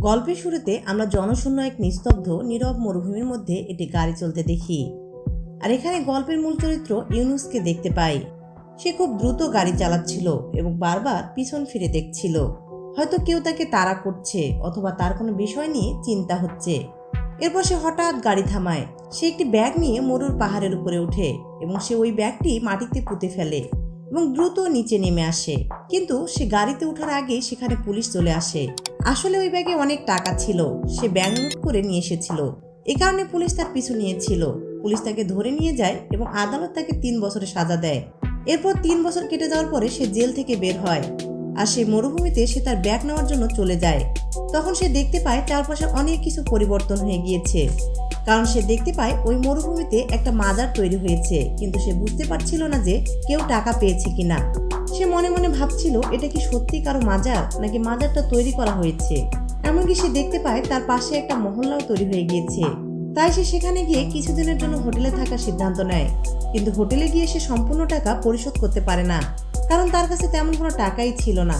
গল্পের শুরুতে আমরা জনশূন্য এক নিস্তব্ধ, নীরব মরুভূমির মধ্যে একটি গাড়ি চলতে দেখি। আর এখানে গল্পের মূল চরিত্র ইউনুসকে দেখতে পাই। সে খুব দ্রুত গাড়ি চালাচ্ছিল এবং বারবার পিছন ফিরে দেখছিল। হয়তো কেউ তাকে তাড়া করছে অথবা তার কোনো বিষয় নিয়ে চিন্তা হচ্ছে। এরপর সে হঠাৎ গাড়ি থামায়। সে একটি ব্যাগ নিয়ে মরুর পাহাড়ের উপরে ওঠে এবং সে ওই ব্যাগটি মাটিতে পুঁতে ফেলে। এবং দ্রুত নিচে নেমে আসে। কিন্তু সে গাড়িতে ওঠার আগে সেখানে পুলিশ চলে আসে। আসলে ওই ব্যাগে অনেক টাকা ছিল। সে ব্যাগ লুট করে নিয়ে এসেছিল। এ কারণে পুলিশ তার পিছু নিয়েছিল। পুলিশ তাকে ধরে নিয়ে যায় এবং আদালত তাকে তিন বছরের সাজা দেয়। এরপর তিন বছর কেটে যাওয়ার পরে সে জেল থেকে বের হয়। আর সেই মরুভূমিতে সে তার ব্যাগ নেওয়ার জন্য চলে যায়। তখন সে দেখতে পায় চারপাশে অনেক কিছু পরিবর্তন হয়ে গিয়েছে। কারণ সে দেখতে পায় ওই মরুভূমিতে একটা মাজার তৈরি হয়েছে, কিন্তু সে বুঝতে পারছিল না যে কেউ টাকা পেয়েছে কিনা। সে মনে মনে ভাবছিল, এটা কি সত্যি কারও মাজার, নাকি মাজারটা তৈরি করা হয়েছে? এমনকি সে দেখতে পায় তার পাশে একটা মহল্লাও তৈরি হয়ে গিয়েছে। তাই সে সেখানে গিয়ে কিছুদিনের জন্য হোটেলে থাকার সিদ্ধান্ত নেয়। কিন্তু হোটেলে গিয়ে সে সম্পূর্ণ টাকা পরিশোধ করতে পারে না, কারণ তার কাছে তেমন কোনো টাকাই ছিল না।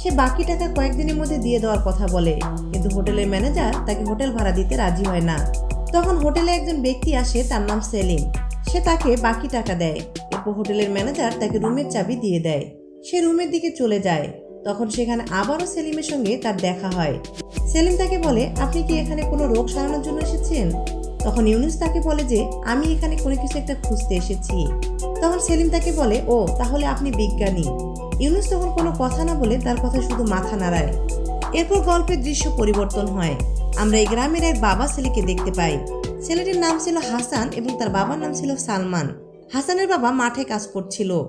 সে বাকি টাকা কয়েকদিনের মধ্যে দিয়ে দেওয়ার কথা বলে, কিন্তু হোটেলের ম্যানেজার তাকে হোটেল ভাড়া দিতে রাজি হয় না। তখন হোটেলে একজন ব্যক্তি আসে, তার নাম সেলিম। সে তাকে বাকি টাকা দেয়। এরপর হোটেলের ম্যানেজার তাকে রুমের চাবি দিয়ে দেয়। সে রুমের দিকে চলে যায়। তখন সেখানে আবারও সেলিমের সঙ্গে তার দেখা হয়। সেলিম তাকে বলে, আপনি কি এখানে কোনো রোগ সারানোর জন্য এসেছেন? তখন ইউনুস তাকে বলে যে, আমি এখানে কোনো কিছু একটা খুঁজতে এসেছি। তখন সেলিম তাকে বলে, ও, তাহলে আপনি বিজ্ঞানী। ইউনুস তখন কোনো কথা না বলে তার কথা শুধু মাথা নাড়ায়। এরপর গল্পের দৃশ্য পরিবর্তন হয়। আমরা এই গ্রামের এক বাবা ছেলেকে দেখতে পাই। ছেলেটির নাম ছিল হাসান এবং তার বাবার নাম ছিল সালমান। হাসানের বাবা মাঠে কাজ করছিল।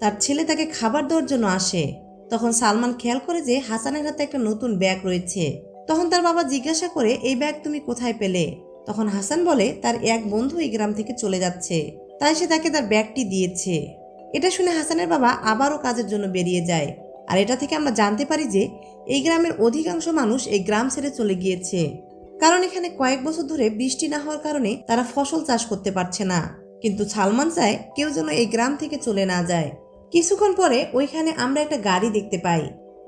তার ছেলে তাকে খাবার দেওয়ার জন্য আসে। তখন সালমান খেয়াল করে যে হাসানের হাতে একটা নতুন ব্যাগ রয়েছে। তখন তার বাবা জিজ্ঞাসা করে, এই ব্যাগ তুমি কোথায় পেলে? তখন হাসান বলে, তার এক বন্ধু এই গ্রাম থেকে চলে যাচ্ছে। তাই সে তাকে তার ব্যাগটি দিয়েছে। এটা শুনে হাসানের বাবা আবারও কাজের জন্য বেরিয়ে যায়। আর এটা থেকে আমরা জানতে পারি যে এই গ্রামের অধিকাংশ মানুষ এই গ্রাম ছেড়ে চলে গিয়েছে। কারণ এখানে কয়েক বছর ধরে বৃষ্টি না হওয়ার কারণে তারা ফসল চাষ করতে পারছে না। কিন্তু সালমান চায় কেউ যেন এই গ্রাম থেকে চলে না যায়। কিছুক্ষণ পরে ওইখানে আমরা একটা গাড়ি দেখতে পাই।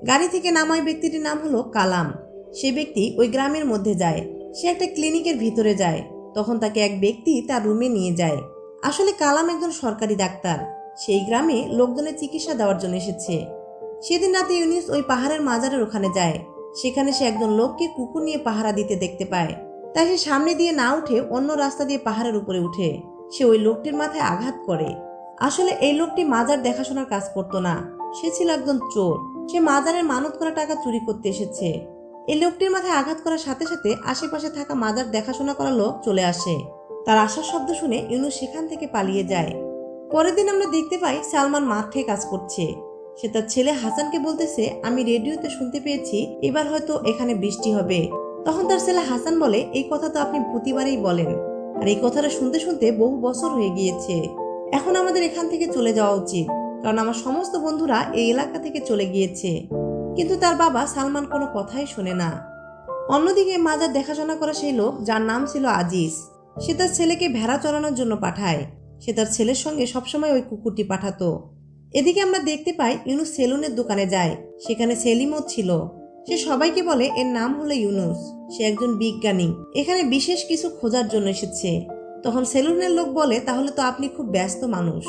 গাড়ি থেকে নামায় ব্যক্তিটির নাম হলো কালাম। সে ব্যক্তি ওই গ্রামের মধ্যে যায়। সে একটা ক্লিনিকের ভিতরে যায়। তখন তাকে এক ব্যক্তি তার রুমে নিয়ে যায়। আসলে কালাম একজন সরকারি ডাক্তার। সেই গ্রামে লোকজনের চিকিৎসা দেওয়ার জন্য এসেছে। সেদিন রাতে ইউনিস ওই পাহাড়ের মাজারের ওখানে যায়। সেখানে সে একজন লোককে কুকুর নিয়ে পাহারা দিতে দেখতে পায়। তাই সে সামনে দিয়ে না উঠে অন্য রাস্তা দিয়ে পাহাড়ের উপরে উঠে। সে ওই লোকটির মাথায় আঘাত করে। আসলে এই লোকটি মাজার দেখাশোনার কাজ করতো না। সে ছিল একজন চোর। সে মাজারের মানত করা টাকা চুরি করতে এসেছে। এই লোকটির মাথায় আঘাত করার সাথে সাথে আশেপাশে থাকা মাজার দেখাশোনা করা লোক চলে আসে। তার আসার শব্দ শুনে ইউনুস সেখান থেকে পালিয়ে যায়। পরের দিন আমরা দেখতে পাই সালমান মাঠে কাজ করছে। সে তার ছেলে হাসানকে বলতেছে, আমি রেডিওতে শুনতে পেয়েছি, এবার হয়তো এখানে বৃষ্টি হবে। তখন তার ছেলে হাসান বলে, এই কথা তো আপনি প্রতিবারেই বলেন। আর এই কথাটা শুনতে শুনতে বহু বছর হয়ে গিয়েছে। এখন আমাদের এখান থেকে চলে যাওয়া উচিত, কারণ আমার সমস্ত বন্ধুরা এই এলাকা থেকে চলে গিয়েছে। কিন্তু তার বাবা সালমান কোনো কথাই শোনে না। অন্যদিকে মাজার দেখাশোনা করা সেই লোক, যার নাম ছিল আজিজ। সে তার ছেলেকে ভেড়া চড়ানোর জন্য পাঠায়। সে তার ছেলের সঙ্গে সবসময় ওই কুকুরটি পাঠাতো। এদিকে আমরা দেখতে পাই ইউনুস সেলুনের দোকানে যায়। সেখানে সেলিমও ছিল। সে সবাইকে বলে, এর নাম হলো ইউনুস। সে একজন বিজ্ঞানী। এখানে বিশেষ কিছু খোঁজার জন্য এসেছে। তখন সেলুনের লোক বলে, তাহলে তো আপনি খুব ব্যস্ত মানুষ।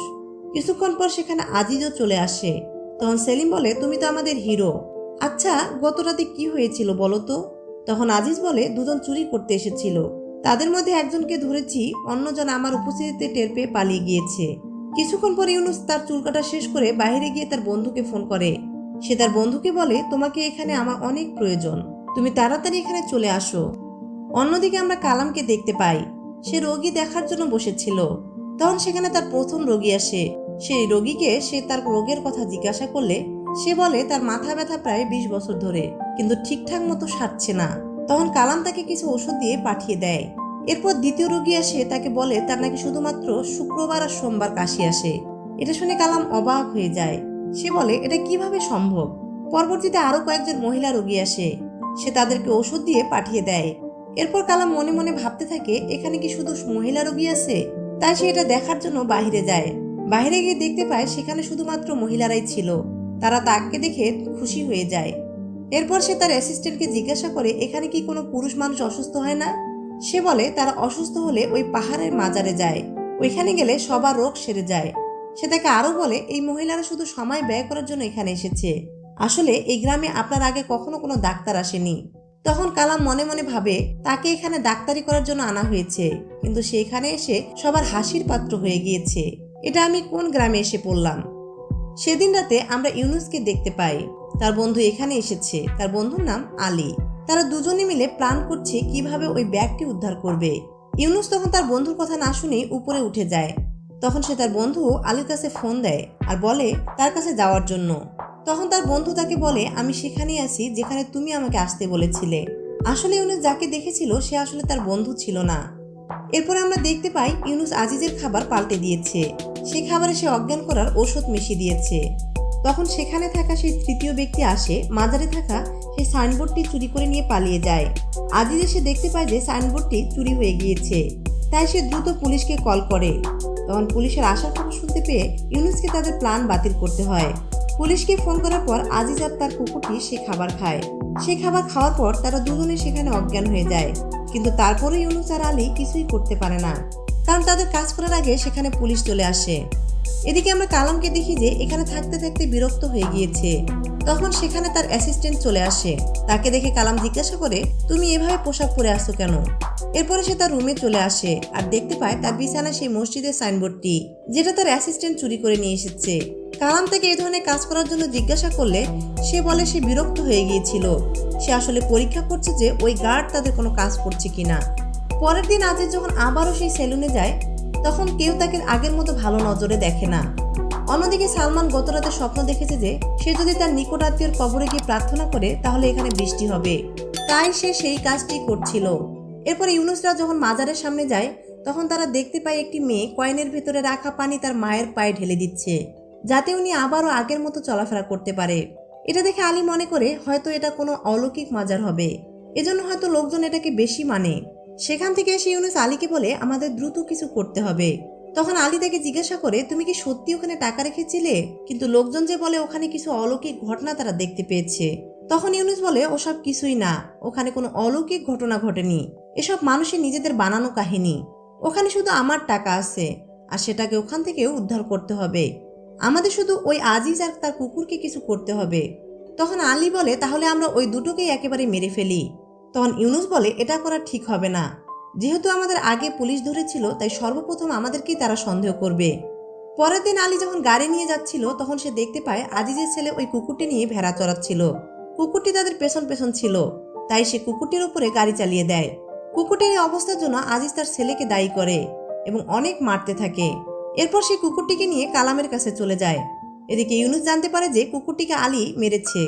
কিছুক্ষণ পর সেখানে আজিজও চলে আসে। তখন সেলিম বলে, তুমি তো আমাদের হিরো। আচ্ছা গত রাতে কি হয়েছিল বলো তো? তখন আজিজ বলে, দুজন চুরি করতে এসেছিল। তাদের মধ্যে একজনকে ধরেছি, অন্যজন আমার উপস্থিতিতে টের পেয়ে পালিয়ে গিয়েছে। কিছুক্ষণ পরে ইউনুস তার চুল কাটা শেষ করে বাইরে গিয়ে তার বন্ধুকে ফোন করে। সে তার বন্ধুকে বলে, তোমাকে এখানে আমার অনেক প্রয়োজন। তুমি তাড়াতাড়ি এখানে চলে আসো। অন্যদিকে আমরা কালামকে দেখতে পাই। সে রোগী দেখার জন্য বসেছিল। তখন সেখানে তার প্রথম রোগী আসে। সেই রোগীকে সে তার রোগের কথা জিজ্ঞাসা করলে সে বলে, তার মাথা ব্যথা প্রায় বিশ বছর ধরে, কিন্তু ঠিকঠাক মতো সারছে না। তখন কালাম তাকে কিছু ওষুধ দিয়ে পাঠিয়ে দেয়। এরপর দ্বিতীয় রোগী আসে, তাকে বলে তার নাকি শুধুমাত্র শুক্রবার আর সোমবার কাশি আসে। এটা শুনে কালাম অবাক হয়ে যায়। সে বলে, এটা কীভাবে সম্ভব? পরবর্তীতে আরও কয়েকজন মহিলা রোগী আসে। সে তাদেরকে ওষুধ দিয়ে পাঠিয়ে দেয়। এরপর কালাম মনে মনে ভাবতে থাকে, এখানে কি শুধু মহিলা রোগী আছে? তাই সে এটা দেখার জন্য বাইরে যায়। বাইরে গিয়ে দেখতে পায়, সেখানে শুধুমাত্র মহিলারাই ছিল। তারা তাকে দেখে খুশি হয়ে যায়। এরপর সে তার অ্যাসিস্ট্যান্টকে জিজ্ঞাসা করে, এখানে কি কোনো পুরুষ মানুষ অসুস্থ হয় না? সে বলে, তারা অসুস্থ হলে ওই পাহাড়ের মাজারে যায়। ওইখানে গেলে সবার রোগ সেরে যায়। সে তাকে আরও বলে, এই মহিলারা শুধু সময় ব্যয় করার জন্য এখানে এসেছে। আসলে এই গ্রামে আপনার আগে কখনো কোনো ডাক্তার আসেনি। তখন কালাম মনে মনে ভাবে, তাকে এখানে ডাক্তারি করার জন্য আনা হয়েছে, কিন্তু সে এখানে এসে সবার হাসির পাত্র হয়ে গিয়েছে। এটা আমি কোন গ্রামে এসে পড়লাম? সেদিন রাতে আমরা ইউনুসকে দেখতে পাই। তার বন্ধু এখানে এসেছে। তার বন্ধুর নাম আলী। তারা দুজনে মিলে প্ল্যান করছে কীভাবে ওই ব্যাগটি উদ্ধার করবে। ইউনুস তখন তার বন্ধুর কথা না শুনেই উপরে উঠে যায়। তখন সে তার বন্ধু আলীর কাছে ফোন দেয় আর বলে, তার কাছে যাওয়ার জন্য। তখন তার বন্ধু তাকে বলে, আমি সেখানেই আছি যেখানে তুমি আমাকে আসতে বলেছিলে। আসলে ইউনুস যাকে দেখেছিল, সে আসলে তার বন্ধু ছিল না। এরপরে আমরা দেখতে পাই ইউনুস আজিজের খাবার পাল্টে দিয়েছে। সেই খাবারে সে অজ্ঞান করার ওষুধ মিশিয়ে দিয়েছে। তখন সেখানে থাকা সেই তৃতীয় ব্যক্তি আসে, মাজারে থাকা সেই সাইনবোর্ডটি চুরি করে নিয়ে পালিয়ে যায়। আজিজ এসে দেখতে পায় যে সাইনবোর্ডটি চুরি হয়ে গিয়েছে। তাই সে দ্রুত পুলিশকে কল করে। তখন পুলিশের আসার খবর শুনতে পেয়ে ইউনুসকে তাদের প্ল্যান বাতিল করতে হয়। পুলিশকে ফোন করার পর আজিজ আর তার কুকুরটি সে খাবার খায়। সে খাবার খাওয়ার পর তারা দুজনে সেখানে অজ্ঞান হয়ে যায়। কিন্তু তারপরে ইউনুস আর আলী কিছুই করতে পারে না। কারণ তাদের কাজ করার আগে সেখানে পুলিশ চলে আসে। এদিকে আমরা কালামকে দেখি যে এখানে থাকতে থাকতে বিরক্ত হয়ে গিয়েছে। তখন সেখানে তার অ্যাসিস্ট্যান্ট চলে আসে। তাকে দেখে কালাম জিজ্ঞাসা করে, তুমি এভাবে পোশাক পরে আসছো কেন? এরপরে সে তার রুমে চলে আসে আর দেখতে পায় তার বিছানা সেই মসজিদের সাইনবোর্ডটি যেটা তার অ্যাসিস্ট্যান্ট চুরি করে নিয়ে এসেছে। কালাম তাকে এই ধরনের কাজ করার জন্য জিজ্ঞাসা করলে, সে বলে সে বিরক্ত হয়ে গিয়েছিল। সে আসলে পরীক্ষা করছে যে ওই গার্ড তাদের কোনো কাজ করছে কিনা। পরের দিন আজিজ যখন আবারও সেই সেলুনে যায় তখন কেউ তাকে আগের মতো ভালো নজরে দেখে না। অন্যদিকে সালমান গত রাতে স্বপ্ন দেখেছে যে, সে যদি তার নিকট আত্মীয়র কবরে গিয়ে প্রার্থনা করে, তাহলে এখানে বৃষ্টি হবে। তাই সে সেই কাজটি করছিল। এরপর ইউনুসরা যখন মাজারের সামনে যায়, তখন তারা দেখতে পায় একটি মেয়ে কয়েনের ভেতরে রাখা পানি তার মায়ের পায়ে ঢেলে দিচ্ছে, যাতে উনি আবারও আগের মতো চলাফেরা করতে পারে। এটা দেখে আলী মনে করে, হয়তো এটা কোনো অলৌকিক মাজার হবে। এজন্য হয়তো লোকজন এটাকে বেশি মানে। সেখান থেকে এসে ইউনুস আলীকে বলে, আমাদের দ্রুত কিছু করতে হবে। তখন আলী তাকে জিজ্ঞাসা করে, তুমি কি সত্যি ওখানে টাকা রেখেছিলে? কিন্তু লোকজন যে বলে, ওখানে কিছু অলৌকিক ঘটনা তারা দেখতে পেয়েছে। তখন ইউনুস বলে, ওসব কিছুই না। ওখানে কোনো অলৌকিক ঘটনা ঘটেনি। এসব মানুষের নিজেদের বানানো কাহিনী। ওখানে শুধু আমার টাকা আছে, আর সেটাকে ওখান থেকে উদ্ধার করতে হবে। আমাদের শুধু ওই আজিজ আর তার কুকুরকে কিছু করতে হবে। তখন আলী বলে, তাহলে আমরা ওই দুটোকেই একেবারে মেরে ফেলি। তখন ইউনুস বলে, এটা করা ঠিক হবে না। যেহেতু আমাদের আগে পুলিশ ধরেছিল, তাই সর্বপ্রথম আমাদেরকেই তারা সন্দেহ করবে। পরের দিন আলী যখন গাড়ি নিয়ে যাচ্ছিল, তখন সে দেখতে পায় আজিজের ছেলে ওই কুকুরটি নিয়ে ভেড়া চড়াচ্ছিল। কুকুরটি তাদের পেছন পেছন ছিল, তাই সে কুকুরটির উপরে গাড়ি চালিয়ে দেয়। কুকুরটির এই অবস্থার জন্য আজিজ তার ছেলেকে দায়ী করে এবং অনেক মারতে থাকে। এরপর সে কুকুরটিকে নিয়ে কালামের কাছে চলে যায়। এদিকে ইউনুস জানতে পারে যে কুকুরটিকে আলী মেরেছে।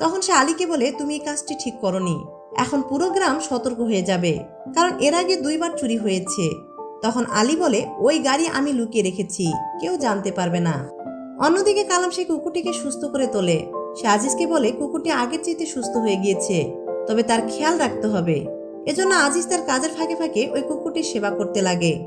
তখন সে আলীকে বলে, তুমি এই কাজটি ঠিক করনি। এখন পুরো গ্রাম সতর্ক হয়ে যাবে। কারণ এর আগে দুইবার চুরি হয়েছে। তখন আলী বলে, ওই গাড়ি আমি লুকিয়ে রেখেছি। কেউ জানতে পারবে না। অন্যদিকে কালাম সেই কুকুরটিকে সুস্থ করে তোলে। সে আজিজকে বলে, কুকুরটি আগের চাইতে সুস্থ হয়ে গিয়েছে। তবে তার খেয়াল রাখতে হবে। এজন্য আজিজ তার কাজের ফাঁকে ফাঁকে ওই কুকুরটির সেবা করতে লাগে।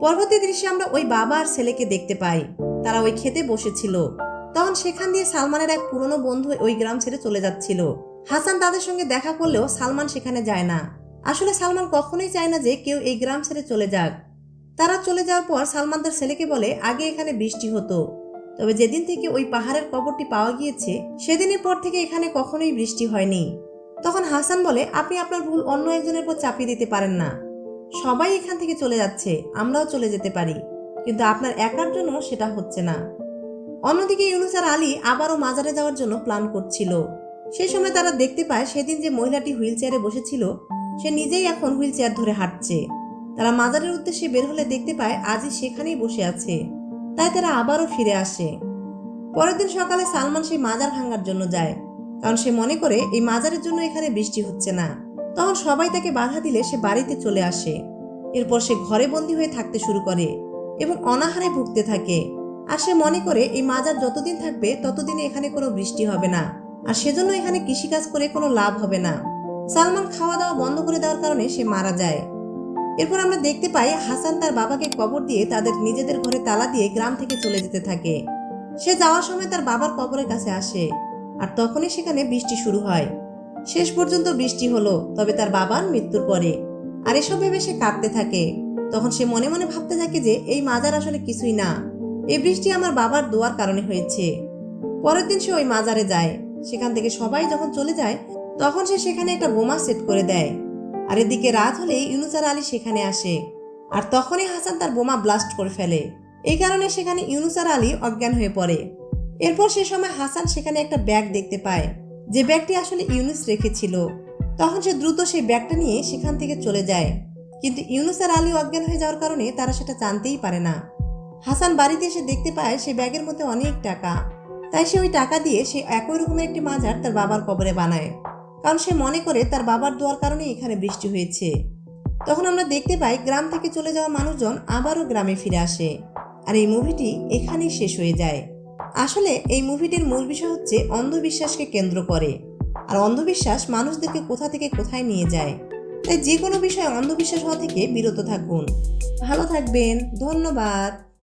পরবর্তী দৃশ্যে আমরা ওই বাবা আর ছেলেকে দেখতে পাই। তারা ওই খেতে বসেছিল। তখন সেখান দিয়ে সালমানের এক পুরনো বন্ধু ওই গ্রাম ছেড়ে চলে যাচ্ছিল। হাসান তাদের সঙ্গে দেখা করলেও সালমান সেখানে যায় না। আসলে সালমান কখনোই চায় না যে কেউ এই গ্রাম ছেড়ে চলে যাক। তারা চলে যাওয়ার পর সালমান তার ছেলেকে বলে, আগে এখানে বৃষ্টি হতো। তবে যেদিন থেকে ওই পাহাড়ের কবরটি পাওয়া গিয়েছে, সেদিনের পর থেকে এখানে কখনোই বৃষ্টি হয়নি। তখন হাসান বলে, আপনি আপনার ভুল অন্য একজনের উপর চাপিয়ে দিতে পারেন না। সবাই এখান থেকে চলে যাচ্ছে, আমরাও চলে যেতে পারি। কিন্তু আপনার একার জন্য সেটা হচ্ছে না। অন্যদিকে ইউনুস আর আলী আবারও মাজারে যাওয়ার জন্য প্ল্যান করছিল। সেই সময় তারা দেখতে পায় সেদিন যে মহিলাটি হুইল চেয়ারে বসেছিল, সে নিজেই এখন হুইল চেয়ার ধরে হাঁটছে। তারা মাজারের উদ্দেশ্যে বের হলে দেখতে পায় আজই সেখানেই বসে আছে। তাই তারা আবারও ফিরে আসে। পরের দিন সকালে সালমান সেই মাজার ভাঙার জন্য যায়, কারণ সে মনে করে এই মাজারের জন্য এখানে বৃষ্টি হচ্ছে না। তখন সবাই তাকে বাধা দিলে সে বাড়িতে চলে আসে। এরপর সে ঘরে বন্দি হয়ে থাকতে শুরু করে এবং অনাহারে ভুগতে থাকে। আর সে মনে করে এই মাজার যতদিন থাকবে ততদিনে এখানে কোনো বৃষ্টি হবে না। আর সেজন্য এখানে কৃষিকাজ করে কোনো লাভ হবে না। সালমান খাওয়া দাওয়া বন্ধ করে দেওয়ার কারণে সে মারা যায়। এরপর আমরা দেখতে পাই হাসান তার বাবাকে কবর দিয়ে তাদের নিজেদের ঘরে তালা দিয়ে গ্রাম থেকে চলে যেতে থাকে। সে যাওয়ার সময় তার বাবার কবরের কাছে আসে আর তখনই সেখানে বৃষ্টি শুরু হয়। শেষ পর্যন্ত বৃষ্টি হলো, তবে তার বাবার মৃত্যুর পরে। আর এসব ভেবে সে কাঁদতে থাকে। তখন সে মনে মনে ভাবতে থাকে যে এই মাজার আসলে কিছুই না। এই বৃষ্টি আমার বাবার দোয়ার কারণে হয়েছে। পরের দিন সে ওই মাজারে যায়। সেখান থেকে সবাই যখন চলে যায়, তখন সে সেখানে একটা বোমা সেট করে দেয়। আর এদিকে রাত হলেই ইউনুসার আলী সেখানে আসে। আর তখনই হাসান তার বোমা ব্লাস্ট করে ফেলে। এই কারণে সেখানে ইউনুসার আলী অজ্ঞান হয়ে পড়ে। এরপর সে সময় হাসান সেখানে একটা ব্যাগ দেখতে পায়। যে ব্যাগটি আসলে ইউনুস রেখেছিল। তখন সে দ্রুত সেই ব্যাগটা নিয়ে সেখান থেকে চলে যায়। কিন্তু ইউনুসার আলী অজ্ঞান হয়ে যাওয়ার কারণে তারা সেটা জানতেই পারে না। হাসান বাড়িতে এসে দেখতে পায় সে ব্যাগের মধ্যে অনেক টাকা। তাই সে ওই টাকা দিয়ে সে একই রকমের একটি মাজার তার বাবার কবরে বানায়। কারণ সে মনে করে তার বাবার দোয়ার কারণে এখানে বৃষ্টি হয়েছে। তখন আমরা দেখতে পাই গ্রাম থেকে চলে যাওয়া মানুষজন আবারও গ্রামে ফিরে আসে। আর এই মুভিটি এখানেই শেষ হয়ে যায়। আসলে এই মুভিটির মূল বিষয় হচ্ছে অন্ধবিশ্বাসকে কেন্দ্র করে। আর অন্ধবিশ্বাস মানুষদেরকে কোথা থেকে কোথায় নিয়ে যায়? তাই যে কোনো বিষয়ে অন্ধবিশ্বাস হওয়া থেকে বিরত থাকুন। ভালো থাকবেন। ধন্যবাদ।